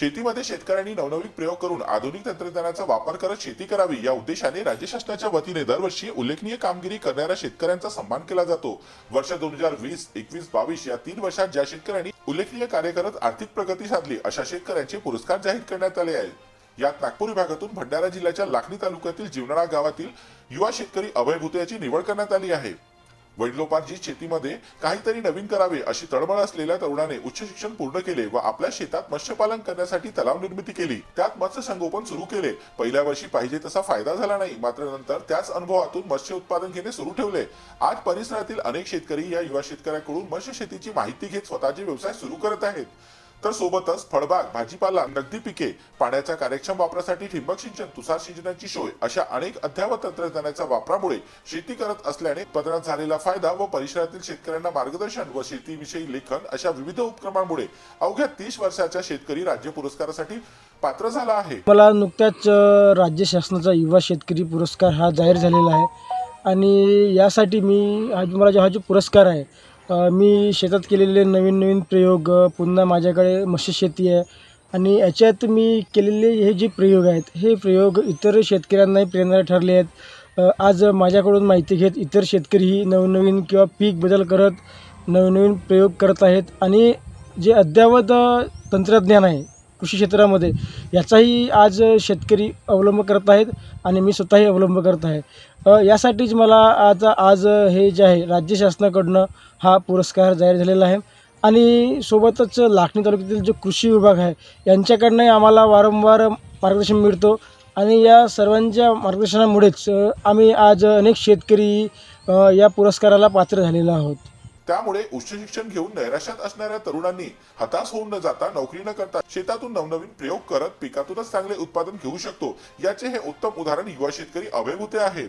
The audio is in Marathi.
शेतीमध्ये शेतकऱ्यांनी नवनवीन प्रयोग करून आधुनिक तंत्रज्ञानाचा वापर करत शेती करावी या उद्देशाने राज्य शासनाच्या वतीने दरवर्षी उल्लेखनीय कामगिरी करणाऱ्या शेतकऱ्यांचा सन्मान केला जातो. वर्ष दोन हजार वीस एकवीस बावीस या तीन वर्षात ज्या शेतकऱ्यांनी उल्लेखनीय कार्य करत आर्थिक प्रगती साधली अशा शेतकऱ्यांचे पुरस्कार जाहीर करण्यात आले आहेत. यात नागपूर विभागातून भंडारा जिल्ह्याच्या लाखणी तालुक्यातील जीवनाळा गावातील युवा शेतकरी अभय भुते याची निवड करण्यात आली आहे. वडिलोपार्जित शेतीमध्ये काहीतरी नवीन करावे अशी तळमळ असलेल्या तरुणाने उच्च शिक्षण पूर्ण केले व आपल्या शेतात मत्स्यपालन करण्यासाठी तलाव निर्मिती केली. त्यात मत्स्य संगोपन सुरू केले. पहिल्या वर्षी पाहिजे तसा फायदा झाला नाही. मात्र नंतर त्याच अनुभवातून मत्स्य उत्पादन घेणे सुरू ठेवले. आज परिसरातील अनेक शेतकरी या युवा शेतकऱ्यांकडून मत्स्य शेतीची माहिती घेत स्वतःचे व्यवसाय सुरू करत आहेत. तर सोबतच फळबाग भाजीपाला नगदी पिके पाण्याच्या कार्यक्षम वापरासाठी ठिबक सिंचन तुषार सिंचनाची सोय अशा अनेक अद्यावत तंत्रज्ञानाच्या वापरामुळे शेती करत असल्याने उत्पादनात झालेला फायदा व परिसरातील शेतकऱ्यांना मार्गदर्शन व शेतीविषयी लेखन अशा विविध उपक्रमांमुळे अवघ्या तीस वर्षाच्या शेतकरी राज्य पुरस्कारासाठी पात्र झाला आहे. मला नुकत्याच राज्य शासनाचा युवा शेतकरी पुरस्कार हा जाहीर झालेला आहे. आणि यासाठी मी आज मला जो हा जो पुरस्कार आहे मी शेतात केलेले नवीन नवीन प्रयोग पुन्हा माझ्याकडे मत्स्यशेती आहे. आणि याच्यात मी केलेले हे जे प्रयोग आहेत हे प्रयोग इतर शेतकऱ्यांनाही प्रेरणा ठरले आहेत. आज माझ्याकडून माहिती घेत इतर शेतकरीही नवनवीन किंवा पीक बदल करत नवनवीन प्रयोग करत आहेत. आणि जे अद्ययावत तंत्रज्ञान आहे कृषी क्षेत्रामध्ये. याचाही आज शेतकरी अवलंब करत आहेत आणि मी स्वतःही अवलंब करत आहे. यासाठीच मला आज आज हे जे आहे राज्य शासनाकडनं हा पुरस्कार जाहीर झालेला आहे. आणि सोबतच लाखणी तालुक्यातील जो कृषी विभाग आहे यांच्याकडनंही आम्हाला वारंवार मार्गदर्शन मिळतो. आणि या सर्वांच्या मार्गदर्शनामुळेच आम्ही आज अनेक शेतकरी या पुरस्काराला पात्र झालेलो आहोत. त्यामुळे उच्च शिक्षण घेऊन नैराश्यात असणाऱ्या तरुणांनी हताश होऊन न जाता नोकरी न करता शेतातून नवनवीन प्रयोग करत पिकातूनच चांगले उत्पादन घेऊ शकतो. याचे हे उत्तम उदाहरण युवा शेतकरी अभयभूते आहेत.